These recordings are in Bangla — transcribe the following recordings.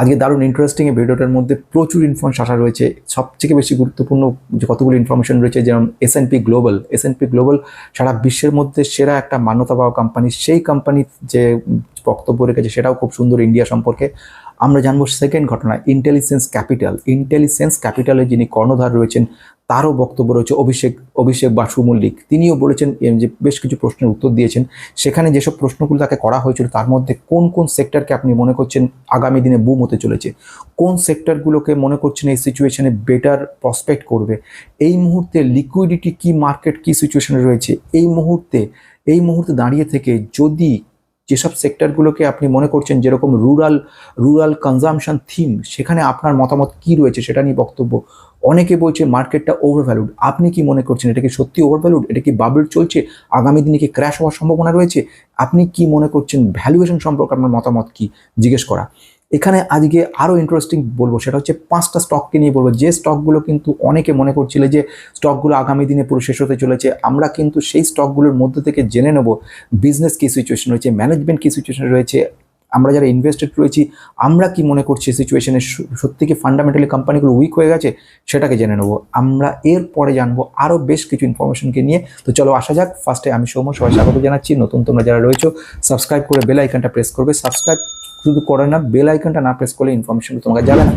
আজকে দারুণ ইন্টারেস্টিং এই ভিডিওটার মধ্যে প্রচুর ইনফরমেশন আসা রয়েছে। সবথেকে বেশি গুরুত্বপূর্ণ যে কতগুলো ইনফরমেশন রয়েছে, যেমন এস গ্লোবাল এস গ্লোবাল সারা বিশ্বের মধ্যে সেরা একটা মান্যতা পাওয়া কোম্পানি সেই কোম্পানি যে বক্তব্য রেখেছে সেটাও খুব সুন্দর ইন্ডিয়া সম্পর্কে। আমরা জানব সেকেন্ড ঘটনা ইন্টেলিজেন্স ক্যাপিটাল ইন্টেলিজেন্স ক্যাপিটালে যিনি কর্ণধার রয়েছেন তারও বক্তব্য রয়েছে অভিষেক অভিষেক বাসু মল্লিক তিনিও বলেছেন যে বেশ কিছু প্রশ্নের উত্তর দিয়েছেন। সেখানে যেসব প্রশ্নগুলো তাকে করা হয়েছিল, তার মধ্যে কোন কোন সেক্টরকে আপনি মনে করছেন আগামী দিনে বুম হতে চলেছে? কোন সেক্টরগুলোকে মনে করছেন এই সিচুয়েশনে বেটার প্রসপেক্ট করবে? এই মুহূর্তে লিকুইডিটি কি মার্কেট কি সিচুয়েশনে রয়েছে? এই মুহূর্তে এই মুহূর্তে দাঁড়িয়ে থেকে যদি যেসব সেক্টরগুলোকে আপনি মনে করছেন যেরকম রুরাল রুরাল কনজামশন থিম সেখানে আপনার মতামত কি রয়েছে সেটা নিয়ে বক্তব্য। অনেকে বলছে মার্কেটটা ওভারভ্যালুড আপনি কি মনে করছেন এটা কি সত্যি ওভারভ্যালুড এটা কি বাবল চলছে? আগামী দিনে কি ক্র্যাশ হওয়ার সম্ভাবনা রয়েছে? আপনি কি মনে করছেন? ভ্যালুয়েশন সম্পর্কে আপনার মতামত কি? জিজ্ঞেস করা। এখানে আজকে আরও ইন্টারেস্টিং বলব, সেটা হচ্ছে পাঁচটা স্টককে নিয়ে বলব। যে স্টকগুলো কিন্তু অনেকে মনে করছিল যে স্টকগুলো আগামী দিনে পুরো শেষ হতে চলেছে, আমরা কিন্তু সেই স্টকগুলোর মধ্যে থেকে জেনে নেব বিজনেস কী সিচুয়েশন রয়েছে ম্যানেজমেন্ট কী সিচুয়েশন রয়েছে, আমরা যারা ইনভেস্টেড রয়েছি, আমরা কি মনে করছি সিচুয়েশনে সত্যি কি ফান্ডামেন্টালি কোম্পানিগুলো উইক হয়ে গেছে, সেটাকে জেনে নেব। আমরা এর পরে জানব আরও বেশ কিছু ইনফরমেশনকে নিয়ে। তো চলো আসা যাক ফার্স্টে আমি সৌম্য সবাই স্বাগত জানাচ্ছি। নতুন তোমরা যারা রয়েছো সাবস্ক্রাইব করে বেল আইকনটা প্রেস করবে। সাবস্ক্রাইব শুধু করে না বেল আইকনটা না প্রেস করলে ইনফরমেশন তোমাকে যাবে না।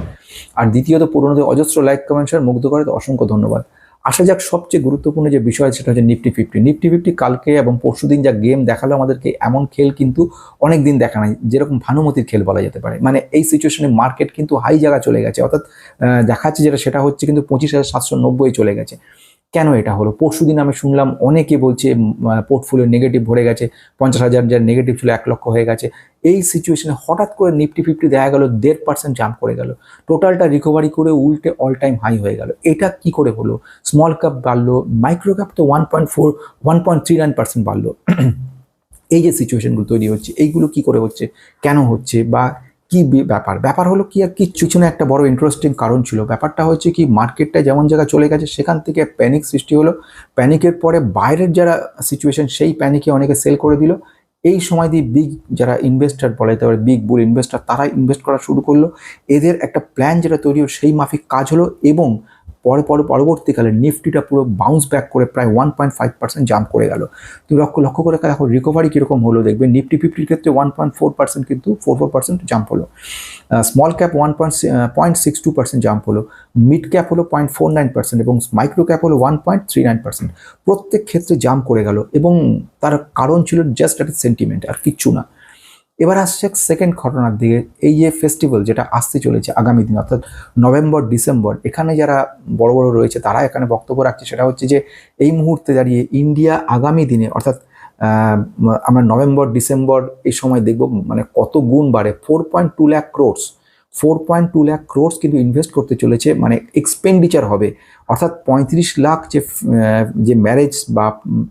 আর দ্বিতীয়ত, পুরোনো অজস্র লাইক কমেন্ট শেয়ার মুগ্ধ করে তো অসংখ্য ধন্যবাদ। আসা যাক, সবচেয়ে গুরুত্বপূর্ণ যে বিষয়, সেটা হচ্ছে নিফটি ফিফটি নিফটি ফিফটি কালকে এবং পরশু দিন যা গেম দেখাল আমাদেরকে, এমন খেল কিন্তু অনেক দিন দেখা নাই, যেরকম ভানুমতির খেল বলা যেতে পারে। মানে এই সিচুয়েশনে মার্কেট কিন্তু হাই জায়গা চলে গেছে, অর্থাৎ দেখাচ্ছে যেটা, সেটা হচ্ছে কিন্তু পঁচিশ হাজার সাতশো নব্বই চলে গেছে। কেন এটা হলো? পরশুদিন আমি শুনলাম অনেকে বলছে পোর্টফোলিও নেগেটিভ ভরে গেছে, পঞ্চাশ হাজার যার নেগেটিভ ছিল এক লক্ষ হয়ে গেছে। এই সিচুয়েশনে হঠাৎ করে নিফটি ফিফটি দেখা গেল, দেড় পার্সেন্ট জাম্প করে গেল। টোটালটা রিকভারি করে উল্টে অল টাইম হাই হয়ে গেল। এটা কি করে হলো? স্মল ক্যাপ বাড়লো মাইক্রো ক্যাপ তো one point four one point three nine percent বাড়লো। এই যে সিচুয়েশনগুলো তৈরি হচ্ছে, এইগুলো কি করে হচ্ছে? কেন হচ্ছে? বা কি ব্যাপার? ব্যাপার হলো কি আর কিচ্ছু পিছনে একটা বড় ইন্টারেস্টিং কারণ ছিল। ব্যাপারটা হচ্ছে কি মার্কেটটা যেমন জায়গায় চলে গেছে, সেখান থেকে প্যানিক সৃষ্টি হলো। প্যানিকের পরে বাইরের যারা সিচুয়েশন সেই প্যানিকে অনেকে সেল করে দিল। এই সময় দিয়ে বিগ যারা ইনভেস্টার বলা যেতে পারে বিগ বুল ইনভেস্টার তারা ইনভেস্ট করা শুরু করল। এদের একটা প্ল্যান যেটা তৈরি হলো, সেই মাফিক কাজ হলো এবং পরে পরে পরবর্তীকালে নিফটিটা পুরো বাউন্স ব্যাক করে প্রায় one point five percent jump করে গেল। তুমি লক্ষ্য লক্ষ্য করে এখন রিকভারি কীরকম হলো দেখবে? নিফটি ফিফটির ক্ষেত্রে ওয়ান পয়েন্ট ফোর পার্সেন্ট কিন্তু ফোর ফোর পার্সেন্ট জাম্প হলো। Small cap one point point six two percent jump হলো। মিড ক্যাপ হলো পয়েন্ট ফোর নাইন পার্সেন্ট এবং মাইক্রো ক্যাপ হলো one point three nine percent প্রত্যেক ক্ষেত্রে জাম্প করে গেল এবং তার কারণ ছিল জাস্ট একটা সেন্টিমেন্ট আর কিচ্ছু না। এবার আসছে সেকেন্ড ঘটনার দিকে। এই যে ফেস্টিভ্যাল যেটা আসতে চলেছে আগামী দিন, অর্থাৎ নভেম্বর, ডিসেম্বর, এখানে যারা বড় বড় রয়েছে, তারা এখানে বক্তব্য রাখছে। সেটা হচ্ছে যে, এই মুহূর্তে দাঁড়িয়ে ইন্ডিয়া আগামী দিনে, অর্থাৎ আমরা নভেম্বর, ডিসেম্বর এই সময় দেখব মানে কত গুণ বাড়ে। Four point two lakh crores four point two lakh crores কিন্তু ইনভেস্ট করতে চলেছে মানে এক্সপেন্ডিচার হবে। অর্থাৎ পঁয়ত্রিশ লাখ যে যে ম্যারেজ বা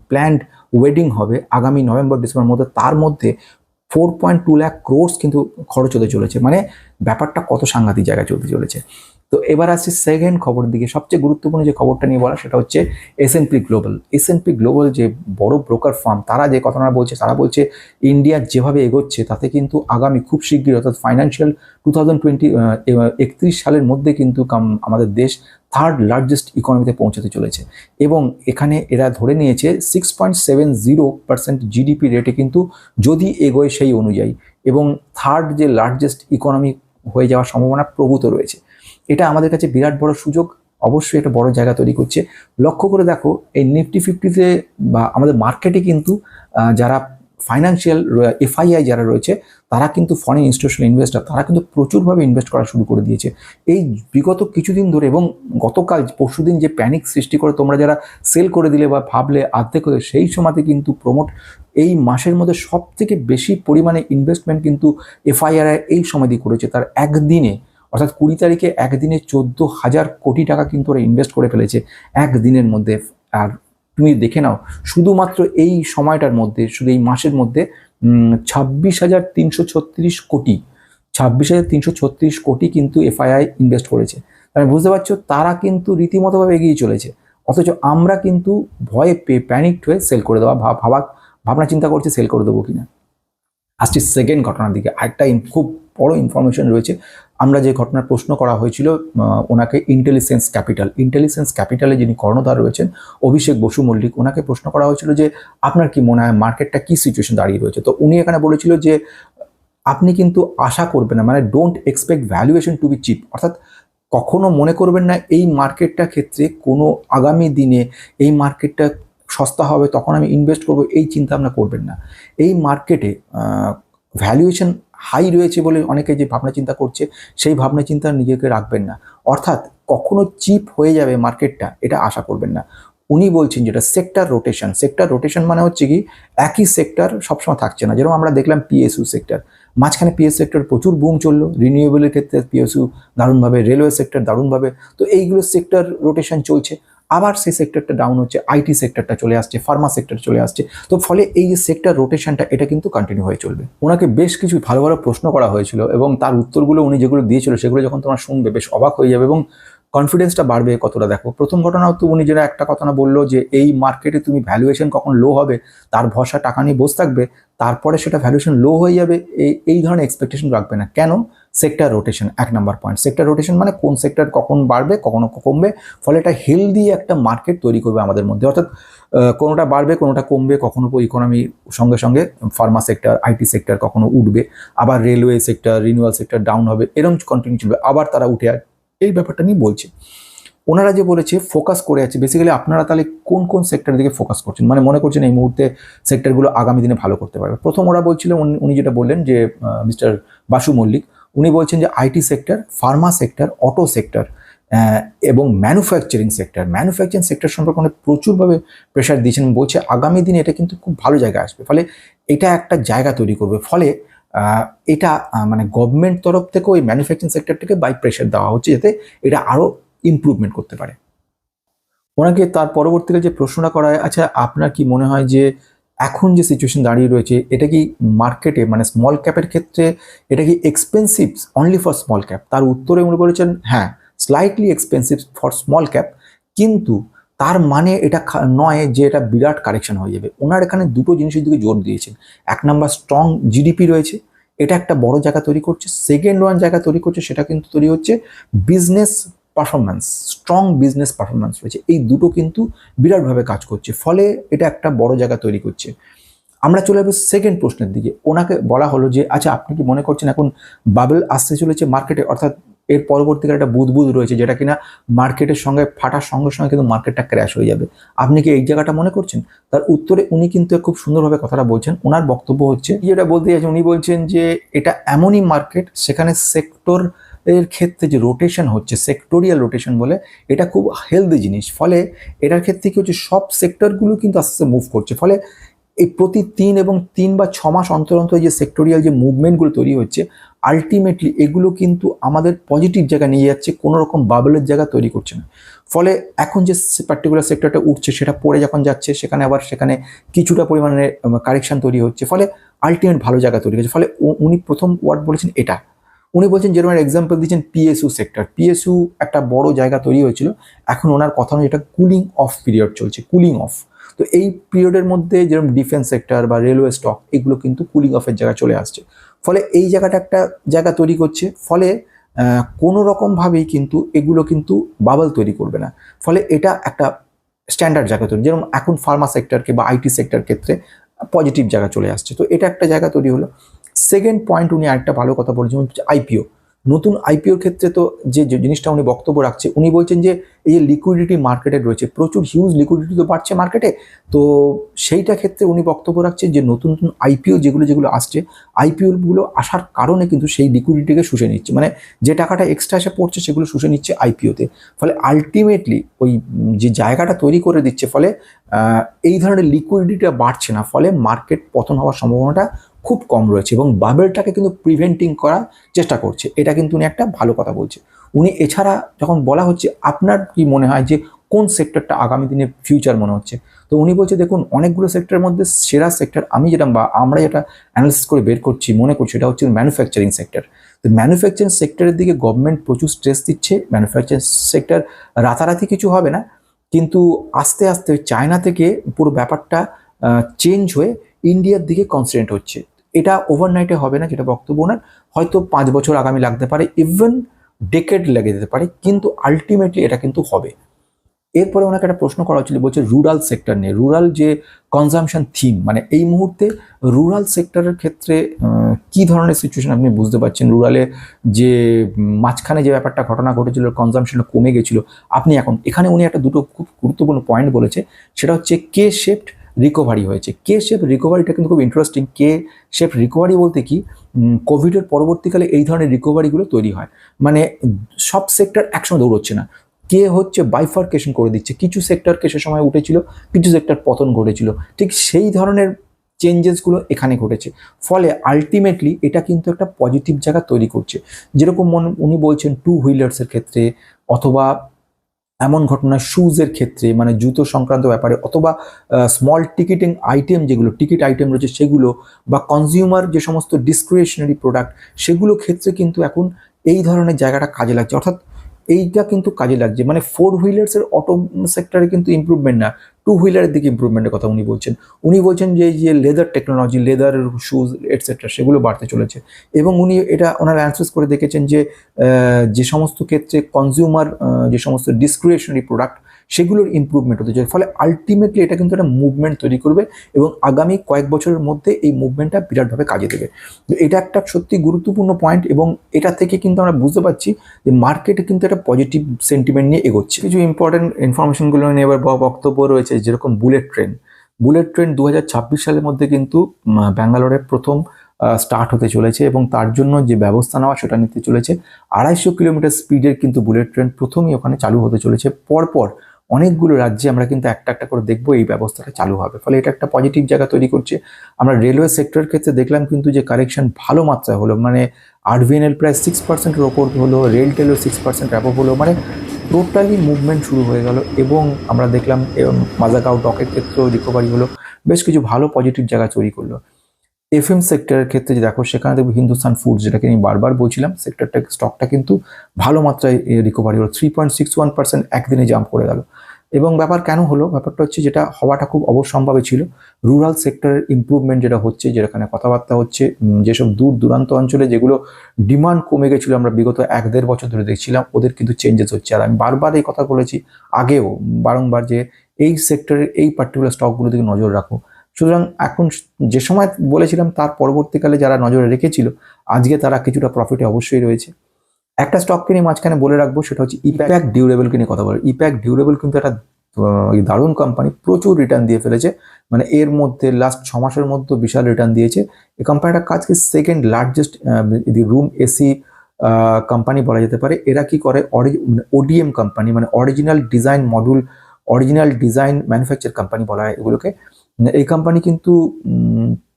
প্ল্যান্ড ওয়েডিং হবে আগামী নভেম্বর ডিসেম্বর মধ্যে, তার মধ্যে four point two lakh crores কিন্তু খরচ হতে চলেছে। মানে ব্যাপারটা কত সাংঘাতিক জায়গায় চলতে চলেছে। তো এবার আসছি সেকেন্ড খবর দিকে। সবচেয়ে গুরুত্বপূর্ণ যে খবরটা নিয়ে বলা, সেটা হচ্ছে S N P Global S N P Global যে বড় ব্রোকার ফার্ম তারা যে কথাটা বলছে, তারা বলছে ইন্ডিয়া যেভাবে এগোচ্ছে, তাতে কিন্তু আগামী খুব শীঘ্রই অর্থাৎ ফাইন্যান্সিয়াল টু থাউজেন্ড একত্রিশ সালের মধ্যে কিন্তু আমাদের দেশ থার্ড লার্জেস্ট ইকোনমিতে পৌঁছাতে চলেছে। এবং এখানে এরা ধরে নিয়েছে six point seven zero percent GDP রেটে কিন্তু যদি এগোয় সেই অনুযায়ী। এবং থার্ড যে লার্জেস্ট ইকোনমি হয়ে যাওয়ার সম্ভাবনা প্রভূত রয়েছে। এটা আমাদের কাছে বিরাট বড় সুযোগ, অবশ্যই একটা বড় জায়গা তৈরি করছে। লক্ষ্য করে দেখো, এই নিফটি ফিফটিতে বা আমাদের মার্কেটে কিন্তু যারা ফাইন্যান্সিয়াল এফআইআই যারা রয়েছে, তারা কিন্তু ফরেন ইনস্টিটিউশনাল ইনভেস্টার তারা কিন্তু প্রচুরভাবে ইনভেস্ট করা শুরু করে দিয়েছে। এই বিগত কিছুদিন ধরে এবং গতকাল পরশুদিন যে প্যানিক সৃষ্টি করে তোমরা যারা সেল করে দিলে বা ভাবলে আর্ধেক হয়ে, সেই সময়তে কিন্তু প্রমোট এই মাসের মধ্যে সব থেকে বেশি পরিমাণে ইনভেস্টমেন্ট কিন্তু এফআইআর এই সময় দিয়ে করেছে। তার একদিনে অর্থাৎ কুড়ি তারিখে একদিনে চোদ্দ হাজার কোটি টাকা কিন্তু ওরা ইনভেস্ট করে ফেলেছে একদিনের মধ্যে। আর তুমি দেখে নাও, শুধুমাত্র এই সময়টার মধ্যে, শুধু এই মাসের মধ্যে ছাব্বিশ হাজার তিনশো ছত্রিশ কোটি, ছাব্বিশ হাজার তিনশো ছত্রিশ কোটি কিন্তু এফআইআই ইনভেস্ট করেছে। মানে বুঝতে পারছ, তারা কিন্তু রীতিমতোভাবে এগিয়ে চলেছে। অথচ আমরা কিন্তু ভয়ে পেয়ে প্যানিকড হয়ে সেল করে দেওয়া, ভাব- ভাবা ভাবনা চিন্তা করছে সেল করে দেবো কিনা। আসছি সেকেন্ড ঘটনার দিকে আরেকটা খুব বড় ইনফরমেশন রয়েছে। আমরা যে ঘটনার প্রশ্ন করা হয়েছিল ওনাকে ইন্টেলিজেন্স ক্যাপিটাল ইন্টেলিজেন্স ক্যাপিটালে যিনি কর্ণধার রয়েছেন, অভিষেক বসু মল্লিক, ওনাকে প্রশ্ন করা হয়েছিল যে, আপনার কি মনে হয় মার্কেটটা কি সিচুয়েশন দাঁড়িয়ে রয়েছে? তো উনি এখানে বলেছিল যে, আপনি কিন্তু আশা করবেন না মানে don't expect valuation to be cheap অর্থাৎ কখনো মনে করবেন না, এই মার্কেটটা ক্ষেত্রে কোনো আগামী দিনে এই মার্কেটটা সস্তা হবে, তখন আমি ইনভেস্ট করব, এই চিন্তা ভাবনা করবেন না। এই মার্কেটে ভ্যালুয়েশন হাই রয়েছে বলে অনেকে যে ভাবনা চিন্তা করছে, সেই ভাবনা চিন্তা নিজেকে রাখবেন না। অর্থাৎ কখনো চিপ হয়ে যাবে মার্কেটটা, এটা আশা করবেন না। উনি বলছেন যেটা সেক্টর রোটেশন। সেক্টর রোটেশন মানে হচ্ছে কি, একই সেক্টর সবসময় থাকছে না। যেরকম আমরা দেখলাম পিএসইউ সেক্টর। মাঝখানে পিএস সেক্টর প্রচুর বুম চলল। রিনিউয়েবলের ক্ষেত্রে পিএসইউ দারুণভাবে রেলওয়ে সেক্টর দারুণভাবে। তো এইগুলো সেক্টর রোটেশন চলছে। আবার সেই সেক্টরটা ডাউন হচ্ছে আইটি সেক্টরটা চলে আসছে ফার্মা সেক্টর চলে আসছে। তো ফলে এই যে সেক্টর রোটেশনটা এটা কিন্তু কন্টিনিউ হয়ে চলবে। ওনাকে বেশ কিছু ভালো ভালো প্রশ্ন করা হয়েছিল এবং তার উত্তরগুলো উনি যেগুলো দিয়েছিল, সেগুলো যখন তোমরা শুনবে, বেশ অবাক হয়ে যাবে এবং কনফিডেন্সটা বাড়বে কতটা। দেখো, প্রথম ঘটনা তো উনি যেটা একটা কথা না বলল যে, এই মার্কেটে তুমি ভ্যালুয়েশন কখন লো হবে, তার ভরসা টাকা নিয়ে বসে থাকবে, তারপরে সেটা ভ্যালুয়েশন লো হয়ে যাবে এই এই ধরনের এক্সপেকটেশন রাখবে না। কেন? সেক্টর রোটেশন এক নম্বর পয়েন্ট সেক্টর রোটেশন মানে কোন সেক্টর কখন বাড়বে, কখনো কমবে, ফলে এটা হেলদি একটা মার্কেট তৈরি করবে আমাদের মধ্যে। অর্থাৎ কোনোটা বাড়বে, কোনোটা কমবে, কখনো ইকোনমি সঙ্গে সঙ্গে ফার্মা সেক্টর আইটি সেক্টর কখনো উঠবে, আবার railway sector renewal sector down হবে এরকম কন্টিনিউ চলবে, আবার তারা উঠে এই ব্যাপারটা নিয়ে বলছে। ওনারা যে বলেছে ফোকাস করে আছে বেসিক্যালি আপনারা তাহলে কোন কোন সেক্টরের দিকে ফোকাস করছেন? মানে মনে করছেন এই মুহূর্তে সেক্টরগুলো আগামী দিনে ভালো করতে পারবে। প্রথম ওরা বলছিল, উনি- উনি যেটা বললেন যে মিস্টার বাসু মল্লিক উনি বলছেন যে IT sector, pharma sector, auto sector এবং ম্যানুফ্যাকচারিং সেক্টর। ম্যানুফ্যাকচারিং সেক্টর সম্পর্কে অনেক প্রচুরভাবে প্রেশার দিয়েছেন বলছে আগামী দিনে এটা কিন্তু খুব ভালো জায়গায় আসবে। ফলে এটা একটা জায়গা তৈরি করবে। ফলে এটা মানে গভর্নমেন্ট তরফ থেকেও এই ম্যানুফ্যাকচারিং সেক্টরটাকে বাই প্রেশার দেওয়া হচ্ছে যাতে এটা আরও ইমপ্রুভমেন্ট করতে পারে। ওনাকে তার পরবর্তীকালে যে প্রশ্নটা করা আচ্ছা আপনার কি মনে হয় যে এখন যে সিচুয়েশন দাঁড়িয়ে রয়েছে, এটা কি মার্কেটে মানে স্মল ক্যাপের ক্ষেত্রে এটা কি expensive only for small cap তার উত্তরে উনি বলেছেন হ্যাঁ slightly expensive for small cap কিন্তু তার মানে এটা নয় যে এটা বিরাট কারেকশন হয়ে যাবে। ওনার এখানে দুটো জিনিসের দিকে জোর দিয়েছেন। এক নাম্বার স্ট্রং জিডিপি রয়েছে, এটা একটা বড় জায়গা তৈরি করছে সেকেন্ড ওয়ান জায়গা তৈরি করছে, সেটা কিন্তু তৈরি হচ্ছে business performance strong business performance রয়েছে। এই দুটো কিন্তু বিরাটভাবে কাজ করছে। ফলে এটা একটা বড় জায়গা তৈরি করছে। আমরা চলে যাব সেকেন্ড প্রশ্নের দিকে। ওনাকে বলা হলো যে আচ্ছা আপনি কি মনে করছেন এখন বাবেল আসতে চলেছে মার্কেটে অর্থাৎ এর পরবর্তীকালে একটা বুদবুদ রয়েছে যেটা কিনা মার্কেটের সঙ্গে ফাটার সঙ্গে সঙ্গে কিন্তু মার্কেটটা ক্র্যাশ হয়ে যাবে। আপনি কি এই জায়গাটা মনে করছেন? তার উত্তরে উনি কিন্তু খুব সুন্দরভাবে কথাটা বলছেন। ওনার বক্তব্য হচ্ছে, যেটা বলতে চাইছেন উনি বলছেন যে, এটা এমনই মার্কেট সেখানে সেক্টর এর ক্ষেত্রে যে রোটেশন হচ্ছে সেক্টোরিয়াল রোটেশন বলে, এটা খুব হেলদি জিনিস। ফলে এটার ক্ষেত্রে কি হচ্ছে, সব সেক্টরগুলো কিন্তু আস্তে আস্তে মুভ করছে। ফলে এই প্রতি তিন এবং তিন বা ছ মাস অন্তর অন্তর যে সেক্টোরিয়াল যে মুভমেন্টগুলো তৈরি হচ্ছে আলটিমেটলি এগুলো কিন্তু আমাদের পজিটিভ জায়গা নিয়ে যাচ্ছে, কোনো রকম বাবলের জায়গা তৈরি করছে না। ফলে এখন যে পার্টিকুলার সেক্টরটা উঠছে, সেটা পড়ে যখন যাচ্ছে, সেখানে আবার সেখানে কিছুটা পরিমাণে কারেকশন তৈরি হচ্ছে। ফলে আলটিমেট ভালো জায়গা তৈরি হচ্ছে। ফলে উনি প্রথম ওয়ার্ড বলেছেন এটা। উনি বলছেন যেরকম এক্সাম্পল দিচ্ছেন পিএসইউ সেক্টর পিএসইউ একটা বড় জায়গা তৈরি হয়েছিল। এখন ওনার কথা অনুযায়ী এটা কুলিং অফ পিরিয়ড চলছে কুলিং অফ তো এই পিরিয়ডের মধ্যে যেরকম ডিফেন্স সেক্টর বা রেলওয়ে স্টক এগুলো কিন্তু কুলিং অফের জায়গায় চলে আসছে। ফলে এই জায়গাটা একটা জায়গা তৈরি করছে। ফলে কোনো রকমভাবেই কিন্তু এগুলো কিন্তু বাবল তৈরি করবে না। ফলে এটা একটা স্ট্যান্ডার্ড জায়গা তৈরি। যেরকম এখন ফার্মা সেক্টরকে বা আইটি সেক্টর ক্ষেত্রে পজিটিভ জায়গা চলে আসছে। তো এটা একটা জায়গা তৈরি হলো। সেকেন্ড পয়েন্ট উনি আরেকটা ভালো কথা বলেছেন আইপিও নতুন আইপিওর ক্ষেত্রে তো যে যে জিনিসটা উনি বক্তব্য রাখছে, উনি বলছেন যে, এই যে লিকুইডিটি মার্কেটে রয়েছে, প্রচুর হিউজ লিকুইডিটি তো বাড়ছে মার্কেটে তো সেইটা ক্ষেত্রে উনি বক্তব্য রাখছেন যে, নতুন নতুন আইপিও যেগুলো যেগুলো আসছে আইপিওগুলো আসার কারণে কিন্তু সেই লিকুইডিটিকে শুষে নিচ্ছে। মানে যে টাকাটা এক্সট্রা এসে পড়ছে, সেগুলো শুষে নিচ্ছে আইপিওতে ফলে আলটিমেটলি ওই যে জায়গাটা তৈরি করে দিচ্ছে, ফলে এই ধরনের লিকুইডিটিটা বাড়ছে না। ফলে মার্কেট পতন হওয়ার সম্ভাবনাটা খুব কম রয়েছে এবং বাবেলটাকে কিন্তু প্রিভেন্টিং করার চেষ্টা করছে। এটা কিন্তু উনি একটা ভালো কথা বলছে। উনি এছাড়া যখন বলা হচ্ছে, আপনার কি মনে হয় যে কোন সেক্টরটা আগামী দিনে ফিউচার মনে হচ্ছে? তো উনি বলছে, দেখুন, অনেকগুলো সেক্টরের মধ্যে সেরা সেক্টর আমি যেটা বা আমরা যেটা অ্যানালিসিস করে বের করছি, মনে করছি এটা হচ্ছে ম্যানুফ্যাকচারিং সেক্টর তো ম্যানুফ্যাকচারিং সেক্টরের দিকে গভর্নমেন্ট প্রচুর স্ট্রেস দিচ্ছে ম্যানুফ্যাকচারিং সেক্টর রাতারাতি কিছু হবে না, কিন্তু আস্তে আস্তে চায়না থেকে পুরো ব্যাপারটা চেঞ্জ হয়ে ইন্ডিয়ার দিকে কনসেন্ট্রেট হচ্ছে। এটা ওভারনাইটে হবে না, যেটা বক্তব্য ওনার। হয়তো পাঁচ বছর আগামী লাগতে পারে ইভেন ডেকেড লেগে যেতে পারে, কিন্তু আলটিমেটলি এটা কিন্তু হবে। এরপরে ওনাকে একটা প্রশ্ন করা হচ্ছিল, বলছে রুরাল সেক্টর নিয়ে। রুরাল যে কনজামশন থিম মানে এই মুহূর্তে রুরাল সেক্টরের ক্ষেত্রে কি ধরনের সিচুয়েশন আপনি বুঝতে পারছেন? রুরালে যে মাঝখানে যে ব্যাপারটা ঘটনা ঘটেছিল কনজামশনটা কমে গেছিল, আপনি এখন, এখানে উনি একটা দুটো খুব গুরুত্বপূর্ণ পয়েন্ট বলেছে, সেটা হচ্ছে কে শেপড রিকভারি হয়েছে। কে শেপ রিকভারিটা কিন্তু খুব ইন্টারেস্টিং কে শেপ রিকভারি বলতে কি কোভিডের পরবর্তীকালে এই ধরনের রিকভারিগুলো তৈরি হয়। মানে সব সেক্টর একসঙ্গে দৌড়চ্ছে না। কে হচ্ছে বাইফার্কেশন করে দিচ্ছে। কিছু সেক্টরকে সে সময় উঠেছিল, কিছু সেক্টর পতন ঘটেছিল। ঠিক সেই ধরনের চেঞ্জেসগুলো এখানে ঘটেছে। ফলে আলটিমেটলি এটা কিন্তু একটা পজিটিভ জায়গা তৈরি করছে। যেরকম মন- উনি বলছেন টু হুইলার্সের ক্ষেত্রে অথবা এমন ঘটনা শুজের ক্ষেত্রে মানে জুতো সংক্রান্ত ব্যাপারে অথবা স্মল টিকিটিং আইটেম যেগুলো টিকিট আইটেম রয়েছে সেগুলো বা কনজিউমার যে সমস্ত ডিসক্রিপশনারি প্রোডাক্ট সেগুলো ক্ষেত্রে কিন্তু এখন এই ধরনের জায়গাটা কাজে লাগছে। অর্থাৎ এইটা কিন্তু কাজে লাগছে। মানে ফোর হুইলার্সের অটো সেক্টরে কিন্তু ইম্প্রুভমেন্ট না। টু হুইলারের দিকে ইম্প্রুভমেন্টের কথা উনি বলছেন। উনি বলছেন যে যে leather technology leather shoes etcetera সেগুলো বাড়তে চলেছে। এবং উনি এটা, ওনার অ্যান্সার্স করে দেখেছেন যে যে সমস্ত ক্ষেত্রে কনজিউমার যে সমস্ত ডিসক্রিয়েশনারি প্রোডাক্ট সেগুলোর ইমপ্রুভমেন্ট হতে চায় ফলে আলটিমেটলি এটা কিন্তু একটা মুভমেন্ট তৈরি করবে এবং আগামী কয়েক বছরের মধ্যে এই মুভমেন্টটা বিরাটভাবে কাজে দেবে। তো এটা একটা সত্যি গুরুত্বপূর্ণ পয়েন্ট এবং এটা থেকে কিন্তু আমরা বুঝতে পারছি যে মার্কেটে কিন্তু একটা পজিটিভ সেন্টিমেন্ট নিয়ে এগোচ্ছে। কিছু ইম্পর্টেন্ট ইনফরমেশনগুলো নিয়ে এবার বক্তব্য রয়েছে, যেরকম বুলেট ট্রেন বুলেট ট্রেন দু হাজার ছাব্বিশ সালের মধ্যে কিন্তু ব্যাঙ্গালোরের প্রথম স্টার্ট হতে চলেছে এবং তার জন্য যে ব্যবস্থা নেওয়া সেটা নিতে চলেছে। আড়াইশো কিলোমিটার স্পিডের কিন্তু বুলেট ট্রেন প্রথমেই ওখানে চালু হতে চলেছে। পরপর অনেকগুলো রাজ্যে আমরা কিন্তু একটা একটা করে দেখব এই ব্যবস্থাটা চালু হবে। ফলে এটা একটা পজিটিভ জায়গা তৈরি করছে। আমরা রেলওয়ে সেক্টরের ক্ষেত্রে দেখলাম কিন্তু যে কারেকশন ভালো মাত্রায় হলো। মানে আরভিএনএল প্রায় সিক্স পার্সেন্টের ওপর হলো রেল টেলও সিক্স পার্সেন্ট অ্যাপভ হলো। মানে টোটালি মুভমেন্ট শুরু হয়ে গেল এবং আমরা দেখলাম মাজাগাঁও ডকের ক্ষেত্রেও রিকভারি হলো। বেশ কিছু ভালো পজিটিভ জায়গা তৈরি করল। এফএম সেক্টরের ক্ষেত্রে দেখো, সেখানে দেখব হিন্দুস্তান ফুড যেটাকে আমি বারবার বলছিলাম সেক্টরটা স্টকটা কিন্তু ভালো মাত্রায় রিকভারি হলো। Three point six one percent একদিনে জাম্প করে গেল। এবং ব্যাপার কেন হলো? ব্যাপারটা হচ্ছে যেটা হওয়াটা খুব অবশ্যম্ভাবী ছিল। রুরাল সেক্টরের ইমপ্রুভমেন্ট যেটা হচ্ছে, যেখানে কথাবার্তা হচ্ছে যেসব দূর দূরান্ত অঞ্চলে যেগুলো ডিমান্ড কমে গেছিল, আমরা বিগত এক দেড় বছর ধরে দেখছিলাম, ওদের কিন্তু চেঞ্জেস হচ্ছে। আর আমি বারবার এই কথা বলেছি আগেও, বারংবার যে এই সেক্টরের এই পার্টিকুলার স্টকগুলো দিকে নজর রাখো। সুতরাং এখন যে সময় বলেছিলাম, তার পরবর্তীকালে যারা নজরে রেখেছিল, আজকে তারা কিছুটা প্রফিটে অবশ্যই রয়েছে। একটা স্টককে নিয়ে মাঝখানে বলে রাখব সেটা হচ্ছে ইপ্যাক ডিউরেবলকে নিয়ে কথা বলে। ইপ্যাক ডিউরেবল কিন্তু একটা দারুণ কোম্পানি প্রচুর রিটার্ন দিয়ে ফেলেছে। মানে এর মধ্যে লাস্ট ছ মাসের মধ্যে বিশাল রিটার্ন দিয়েছে। এই কোম্পানিটা কাজকে second largest room AC company বলা যেতে পারে। এরা কি করে? ওডিএম কোম্পানি মানে original design module original design manufacture company বলা হয় এগুলোকে। এই কোম্পানি কিন্তু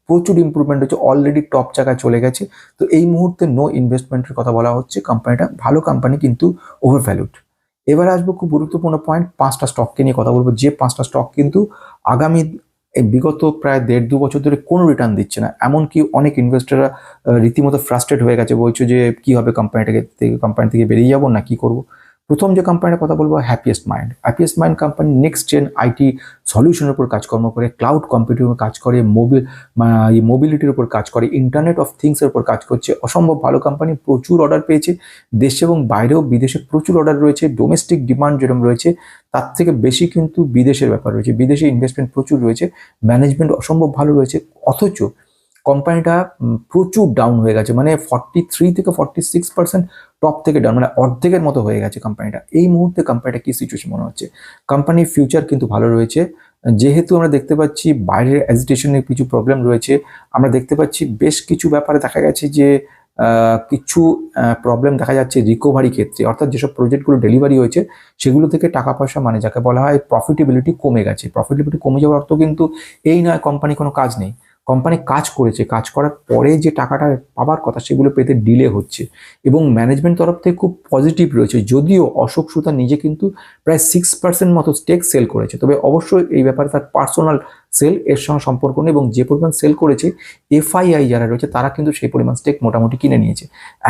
প্রচুর ইমপ্রুভমেন্ট হচ্ছে অলরেডি টপ জায়গায় চলে গেছে। তো এই মুহূর্তে নো ইনভেস্টমেন্টের কথা বলা হচ্ছে। কোম্পানিটা ভালো কোম্পানি কিন্তু ওভারভ্যালুড এবার আসব খুব গুরুত্বপূর্ণ পয়েন্ট পাঁচটা স্টককে নিয়ে কথা বলব। যে পাঁচটা স্টক কিন্তু আগামী বিগত প্রায় দেড় দু বছর ধরে কোনো রিটার্ন দিচ্ছে না। এমনকি অনেক ইনভেস্টররা রীতিমতো ফ্রাস্ট্রেট হয়ে গেছে, বলছে যে, কি হবে কোম্পানিটাকে কোম্পানি থেকে বেরিয়ে যাব না, কি করব? প্রথম যে কোম্পানির কথা বলব Happiest Mind Happiest Mind company next gen IT সলিউশনের উপর কাজকর্ম করে ক্লাউড কম্পিউটিংয়ের উপর কাজ করে মোবিল মোবিলিটির উপর কাজ করে ইন্টারনেট অফ থিংসের উপর কাজ করছে। অসম্ভব ভালো কোম্পানি প্রচুর অর্ডার পেয়েছে। দেশে এবং বাইরেও বিদেশে প্রচুর অর্ডার রয়েছে। ডোমেস্টিক ডিমান্ড যেরকম রয়েছে, তার থেকে বেশি কিন্তু বিদেশের ব্যাপার রয়েছে। বিদেশে ইনভেস্টমেন্ট প্রচুর রয়েছে। ম্যানেজমেন্ট অসম্ভব ভালো রয়েছে। অথচ কোম্পানিটা প্রচুর ডাউন হয়ে গেছে। মানে ফর্টি থ্রি থেকে ফর্টি সিক্স পার্সেন্ট টপ থেকে ডাউন মানে অর্ধেকের মতো হয়ে গেছে কোম্পানিটা এই মুহূর্তে কোম্পানিটা কি সিচুয়েশন মনে হচ্ছে? কোম্পানির ফিউচার কিন্তু ভালো রয়েছে। যেহেতু আমরা দেখতে পাচ্ছি বাইরের অ্যাজিটেশনের কিছু প্রবলেম রয়েছে, আমরা দেখতে পাচ্ছি বেশ কিছু ব্যাপারে দেখা গেছে যে কিছু প্রবলেম দেখা যাচ্ছে রিকভারি ক্ষেত্রে। অর্থাৎ যেসব প্রজেক্টগুলো ডেলিভারি হয়েছে, সেগুলো থেকে টাকা পয়সা মানে যাকে বলা হয় প্রফিটেবিলিটি কমে গেছে। প্রফিটেবিলিটি কমে যাওয়ার অর্থ কিন্তু এই নয় কোম্পানি কোনো কাজ নেই। কোম্পানি কাজ করেছে, কাজ করার পরে যে টাকাটা পাওয়ার কথা সেগুলো পেতে ডিলে হচ্ছে এবং ম্যানেজমেন্ট তরফ থেকে খুব পজিটিভ রয়েছে। যদিও অশোক সুতা নিজে কিন্তু প্রায় সিক্স পার্সেন্ট মতো স্টেক সেল করেছে, তবে অবশ্যই এই ব্যাপারে তার পার্সোনাল সেল, এর সঙ্গে সম্পর্ক নেই এবং যে পরিমাণ সেল করেছে, এফআইআই যারা রয়েছে, তারা কিন্তু সেই পরিমাণ স্টেক মোটামুটি কিনে নিয়েছে।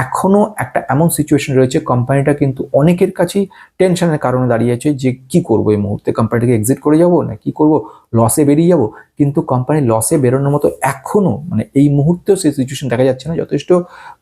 এখনও একটা এমন সিচুয়েশন রয়েছে কোম্পানিটা কিন্তু অনেকের কাছেই টেনশনের কারণে দাঁড়িয়েছে যে কি করব এই মুহূর্তে? কোম্পানিটাকে এক্সিট করে যাব না কি করব? লসে বেরিয়ে যাব? কিন্তু কোম্পানি লসে বেরোনোর মতো এখনও মানে এই মুহূর্তেও সেই সিচুয়েশন দেখা যাচ্ছে না। যথেষ্ট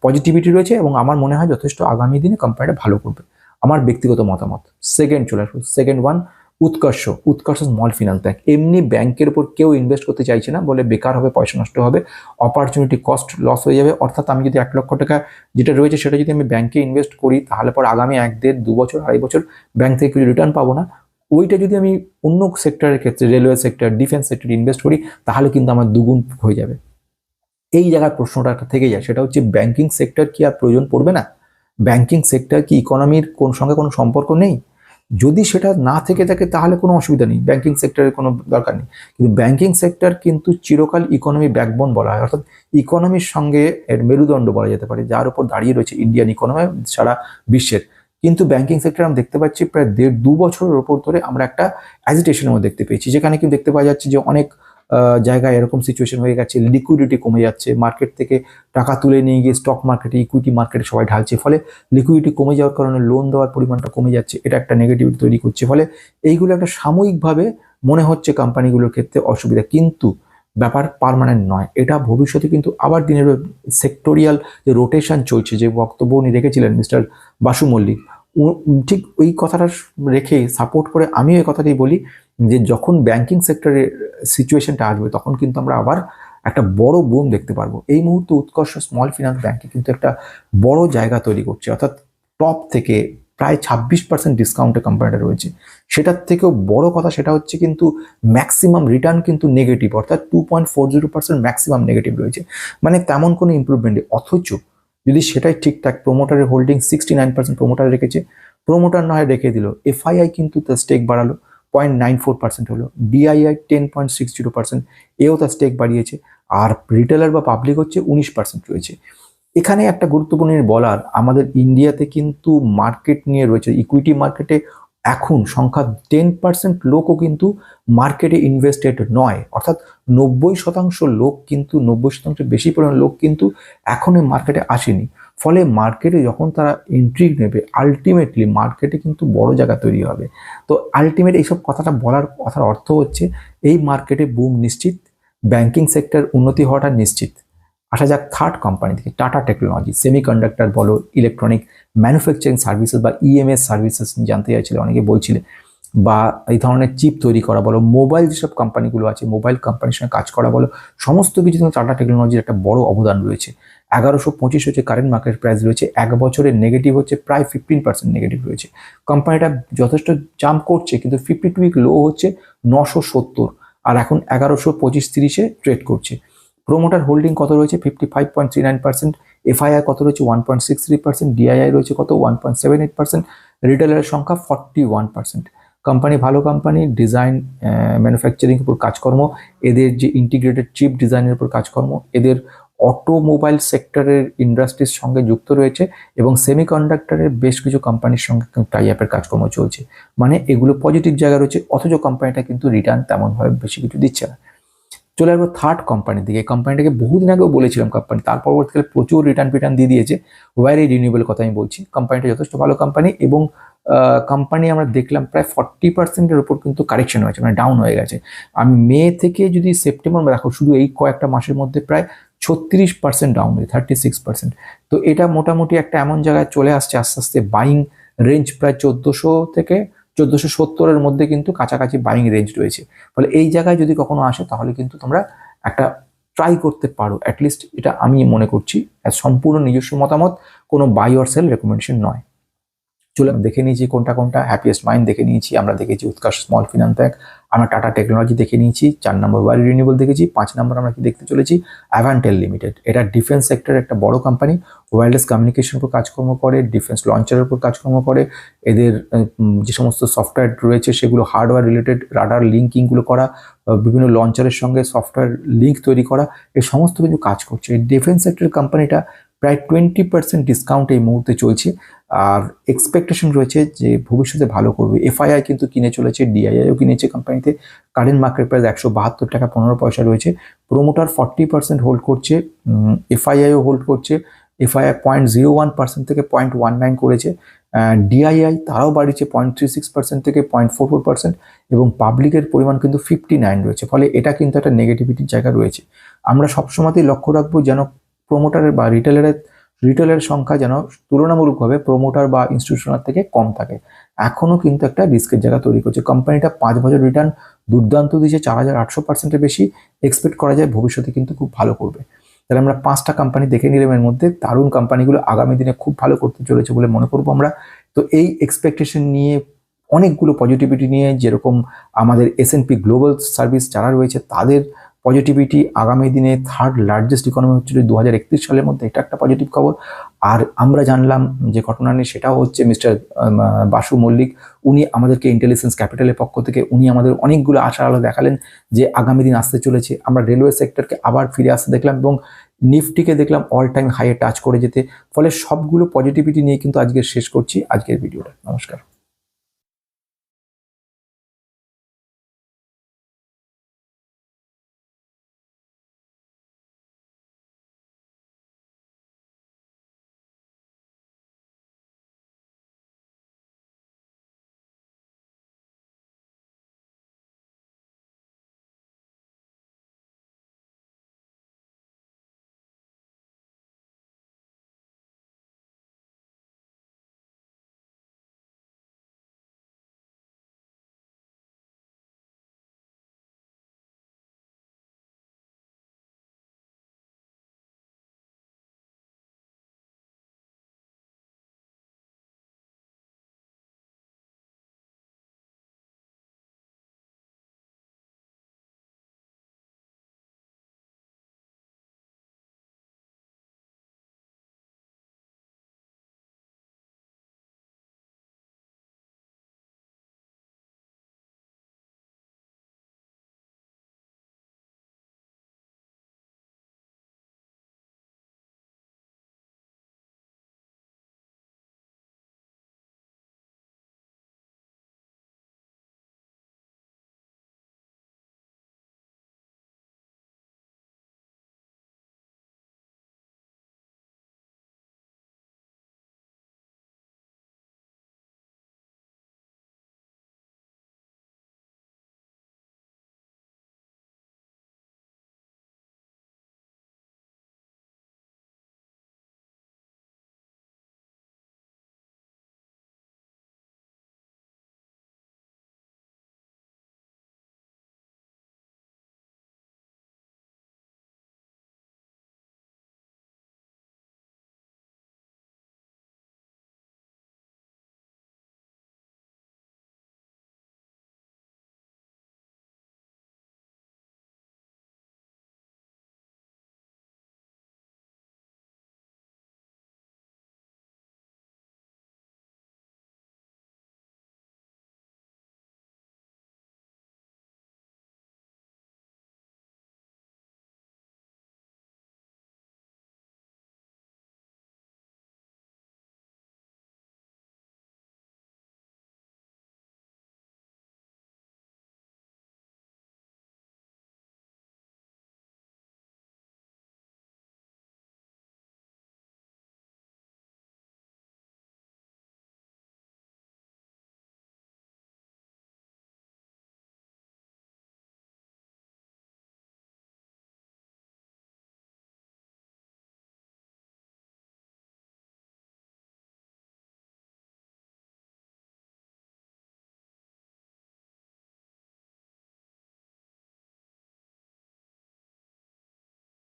পজিটিভিটি রয়েছে এবং আমার মনে হয় যথেষ্ট আগামী দিনে কোম্পানিটা ভালো করবে। আমার ব্যক্তিগত মতামত। সেকেন্ড চলে আসব সেকেন্ড ওয়ান উৎকর্ষ উৎকর্ষ স্মল ফিনান্স ব্যাংক এমনি ব্যাংকের উপর কেউ ইনভেস্ট করতে চাইছে না, বলে বেকার হবে, পয়সা নষ্ট হবে অপরচুনিটি কস্ট লস হয়ে যাবে। অর্থাৎ আমি যদি এক লক্ষ টাকা যেটা রয়েছে সেটা যদি আমি ব্যাংকে ইনভেস্ট করি, তাহলে পর আগামী এক, দেড়, দু বছর, আড়াই বছর ব্যাংক থেকে কিছু রিটার্ন পাবো না। ওইটা যদি আমি অন্য সেক্টরের ক্ষেত্রে রেলওয়ে সেক্টর ডিফেন্স সেক্টরে ইনভেস্ট করি, তাহলে কিন্তু আমার দুগুণ হয়ে যাবে। এই জায়গার প্রশ্নটা থেকে যায়, সেটা হচ্ছে ব্যাংকিং সেক্টর কি আর প্রয়োজন পড়বে না? ব্যাংকিং সেক্টর কি ইকোনমির কোন সঙ্গে কোনো সম্পর্ক নেই? যদি সেটা না থেকে থাকে, তাহলে কোনো অসুবিধা নেই। ব্যাংকিং সেক্টরের কোনো দরকার নেই। কিন্তু ব্যাংকিং সেক্টর কিন্তু চিরকাল ইকোনমি ব্যাকবোন বলা হয়। অর্থাৎ ইকোনমির সঙ্গে এর মেরুদণ্ড বলা যেতে পারে, যার উপর দাঁড়িয়ে রয়েছে ইন্ডিয়ান ইকোনমি সারা বিশ্বের। কিন্তু ব্যাংকিং সেক্টর আমরা দেখতে পাচ্ছি প্রায় দেড় দু বছরের ওপর ধরে আমরা একটা অ্যাজিটেশনের মধ্যে দেখতে পেয়েছি। যেখানে কিন্তু দেখতে পাওয়া যাচ্ছে যে অনেক জায়গায় এরকম সিচুয়েশন হয়ে গেছে লিকুইডিটি কমে যাচ্ছে মার্কেট থেকে টাকা তুলে নিয়ে গিয়ে স্টক মার্কেটে ইকুইটি মার্কেটে সবাই ঢালছে। ফলে লিকুইডিটি কমে যাওয়ার কারণে লোন দেওয়ার পরিমাণটা কমে যাচ্ছে, এটা একটা নেগেটিভিটি তৈরি করছে। ফলে এইগুলো একটা সাময়িকভাবে মনে হচ্ছে কোম্পানিগুলোর ক্ষেত্রে অসুবিধা, কিন্তু ব্যাপার পার্মানেন্ট নয়। এটা ভবিষ্যতে কিন্তু আবার দিনের সেক্টোরিয়াল যে রোটেশন চলছে, যে বক্তব্য উনি রেখেছিলেন মিস্টার বাসু মল্লিক ঠিক ওই কথাটা রেখে সাপোর্ট করে আমিও এই কথাটাই বলি যে যখন ব্যাংকিং সেক্টরের সিচুয়েশনটা আসবে তখন কিন্তু আমরা আবার একটা বড় বুম দেখতে পারব। এই মুহূর্তে উৎকর্ষ স্মল ফিনান্স ব্যাংকে কিন্তু একটা বড় জায়গা তৈরি করছে। অর্থাৎ টপ থেকে প্রায় ছাব্বিশ পার্সেন্ট ডিসকাউন্টে কোম্পানিটা রয়েছে। সেটার থেকেও বড় কথা সেটা হচ্ছে কিন্তু ম্যাক্সিমাম রিটার্ন কিন্তু নেগেটিভ অর্থাৎ two point four zero percent maximum negative রয়েছে। মানে তেমন কোনো ইম্প্রুভমেন্ট অথচ যদি সেটাই ঠিকঠাক প্রোমোটারের holding sixty nine percent promoter রেখেছে প্রোমোটার নয় রেখে দিল। এফআইআই কিন্তু তার স্টেক বাড়ালো পয়েন্ট নাইন ফোর পার্সেন্ট হলো। BII ten point six zero percent এও তার স্টেক বাড়িয়েছে। আর রিটেলার বা পাবলিক হচ্ছে উনিশ পার্সেন্ট রয়েছে। এখানে একটা গুরুত্বপূর্ণ বলার, আমাদের ইন্ডিয়াতে কিন্তু মার্কেট নিয়ে রয়েছে ইকুইটি মার্কেটে এখন সংখ্যা টেন পার্সেন্ট লোকও কিন্তু মার্কেটে ইনভেস্টেড নয়। অর্থাৎ নব্বই শতাংশ লোক কিন্তু, নব্বই শতাংশ বেশি পরিমাণ লোক কিন্তু এখনও মার্কেটে আসেনি। ফলে মার্কেটে যখন তারা এন্ট্রি নেবে আলটিমেটলি মার্কেটে কিন্তু বড় জায়গা তৈরি হবে। তো আলটিমেট এইসব কথাটা বলার কথার অর্থ হচ্ছে, এই মার্কেটে বুম নিশ্চিত ব্যাংকিং সেক্টর উন্নতি হওয়াটা নিশ্চিত। আসা যাক থার্ড কোম্পানি থেকে টাটা টেকনোলজি সেমিকন্ডাক্টর বলো ইলেকট্রনিক ম্যানুফ্যাকচারিং সার্ভিসেস বা ইএমএস সার্ভিসেস জানতে চাইছিল, অনেকে বলছিলেন বা এই ধরনের চিপ তৈরি করা বলো মোবাইল যেসব কোম্পানিগুলো আছে মোবাইল কোম্পানির সঙ্গে কাজ করা বলো, সমস্ত কিছু টাটা টেকনোলজির একটা বড় অবদান রয়েছে। এগারোশো পঁচিশ হচ্ছে কারেন্ট মার্কেট প্রাইস রয়েছে, এক বছরের নেগেটিভ হচ্ছে, প্রায় ফিফটিন পার্সেন্ট নেগেটিভ রয়েছে। কোম্পানিটা যথেষ্ট জাম্প করছে, কিন্তু ফিফটি টু উইক লো হচ্ছে নশো সত্তর, আর এখন এগারোশো পঁচিশ তিরিশে ট্রেড করছে। প্রোমোটার হোল্ডিং কত রয়েছে? Fifty five point three nine percent FII কত রয়েছে? One point six three percent DII রয়েছে কত? One point seven eight percent রিটেলারের সংখ্যা ফর্টি ওয়ান পার্সেন্ট কোম্পানি ভালো কোম্পানি ডিজাইন ম্যানুফ্যাকচারিং উপর কাজকর্ম, এদের যে ইন্টিগ্রেটেড চিপ ডিজাইনের উপর কাজকর্ম, এদের অটোমোবাইল সেক্টরের ইন্ডাস্ট্রির সঙ্গে যুক্ত রয়েছে এবং সেমিকন্ডাক্টরের বেশ কিছু কোম্পানির সঙ্গে টাই আপের কাজকর্ম চলছে। মানে এগুলো পজিটিভ জায়গা রয়েছে, অথচ কোম্পানিটা কিন্তু রিটার্ন তেমনভাবে বেশি কিছু দিচ্ছে না। চলে আসব থার্ড কোম্পানির দিকে। কোম্পানিটাকে বহুদিন আগেও বলেছিলাম কোম্পানি তার পরবর্তীকালে প্রচুর রিটার্ন ফিটার্ন দিয়ে দিয়েছে। ওয়ার এই রিনিউয়েবল কথা আমি বলছি। কোম্পানিটা যথেষ্ট ভালো কোম্পানি এবং কোম্পানি আমরা দেখলাম প্রায় ফর্টি পার্সেন্টের উপর কিন্তু কারেকশন হয়েছে মানে ডাউন হয়ে গেছে। আমি মে থেকে যদি সেপ্টেম্বর দেখো শুধু এই কয়েকটা মাসের মধ্যে প্রায় ছত্রিশ পার্সেন্ট ডাউন হয়েছে থার্টি সিক্স পার্সেন্ট তো এটা মোটামুটি একটা এমন জায়গায় চলে আসছে, আস্তে আস্তে বাইং রেঞ্জ প্রায় চোদ্দোশো থেকে চোদ্দোশো সত্তরের মধ্যে কিন্তু কাছাকাছি বাইং রেঞ্জ রয়েছে। ফলে এই জায়গায় যদি কখনো আসে, তাহলে কিন্তু তোমরা একটা ট্রাই করতে পারো। অ্যাটলিস্ট এটা আমি মনে করছি। সম্পূর্ণ নিজস্ব মতামত কোনো বাই অর সেল রেকমেন্ডেশন নয়। চলে দেখে নিয়েছি কোনটা কোনটা হ্যাপিয়েস্ট মাইন্ড দেখে নিয়েছি, আমরা দেখেছি উৎকর্ষ স্মল ফিনান্স ব্যাংক আমরা টাটা টেকনোলজি দেখে নিয়েছি, চার নম্বর ওয়ারি রিনিউবল দেখেছি, পাঁচ নম্বর আমরা কি দেখতে চলেছি অ্যাভান্টেল লিমিটেড এটা ডিফেন্স সেক্টরের একটা বড় কোম্পানি ওয়্যারলেস কমিউনিকেশন উপর কাজকর্ম করে ডিফেন্স লঞ্চারের উপর কাজকর্ম করে, এদের যে সমস্ত সফটওয়্যার রয়েছে সেগুলো হার্ডওয়্যার রিলেটেড রাডার লিঙ্কিংগুলো করা বিভিন্ন লঞ্চারের সঙ্গে সফটওয়্যার লিঙ্ক তৈরি করা এই সমস্ত কিছু কাজ করছে। এই ডিফেন্স সেক্টরের কোম্পানিটা প্রায় টোয়েন্টি পার্সেন্ট ডিসকাউন্ট এই মুহূর্তে চলছে। আর এক্সপেকটেশন রয়েছে যে ভবিষ্যতে ভালো করবে। এফআইআই কিন্তু কিনে চলেছে ডিআইআইও কিনেছে কোম্পানিতে কারেন্ট মার্কেট প্রাইস একশো বাহাত্তর টাকা, পনেরো পয়সা রয়েছে। প্রোমোটার ফর্টি পার্সেন্ট হোল্ড করছে এফআইআইও হোল্ড করছে। FII point zero one percent থেকে পয়েন্ট ওয়ান নাইন করেছে। ডিআইআই তারাও বাড়িয়েছে পয়েন্ট থ্রি সিক্স পার্সেন্ট থেকে পয়েন্ট ফোর ফোর পার্সেন্ট এবং পাবলিকের পরিমাণ কিন্তু ফিফটি নাইন রয়েছে। ফলে এটা কিন্তু একটা নেগেটিভিটির জায়গা রয়েছে। আমরা সবসময়তেই লক্ষ্য রাখব যেন প্রোমোটারের বা রিটেলারের রিটেলের সংখ্যা যেন তুলনামূলকভাবে প্রোমোটার বা ইনস্টিটিউশনাল থেকে কম থাকে। এখনও কিন্তু একটা রিস্কের জায়গা তৈরি করছে। কোম্পানিটা পাঁচ বছর রিটার্ন দুর্দান্ত দিয়েছে, চার হাজার আটশো পার্সেন্টের বেশি এক্সপেক্ট করা যায়, ভবিষ্যতে কিন্তু খুব ভালো করবে। তাহলে আমরা পাঁচটা কোম্পানি দেখে নিলাম এর মধ্যে, দারুণ কোম্পানিগুলো আগামী দিনে খুব ভালো করতে চলেছে বলে মনে করব আমরা। তো এই এক্সপেকটেশন নিয়ে অনেকগুলো পজিটিভিটি নিয়ে যেরকম আমাদের এসএনপি গ্লোবাল সার্ভিস যারা রয়েছে, তাদের পজিটিভিটি আগামী দিনে থার্ড লার্জেস্ট ইকোনমি হচ্ছিল দু হাজার একত্রিশ সালের মধ্যে, এটা একটা পজিটিভ খবর। আর আমরা জানলাম যে ঘটনা নিয়ে, সেটাও হচ্ছে মিস্টার বাসু মল্লিক, উনি আমাদেরকে ইন্টেলিজেন্স ক্যাপিটালের পক্ষ থেকে, উনি আমাদের অনেকগুলো আশা আলো দেখালেন যে আগামী দিন আসতে চলেছে। আমরা রেলওয়ে সেক্টরকে আবার ফিরে আসতে দেখলাম এবং নিফটিকে দেখলাম অল টাইম হাইয়ে টাচ করে যেতে। ফলে সবগুলো পজিটিভিটি নিয়ে কিন্তু আজকে শেষ করছি আজকের ভিডিওটা নমস্কার।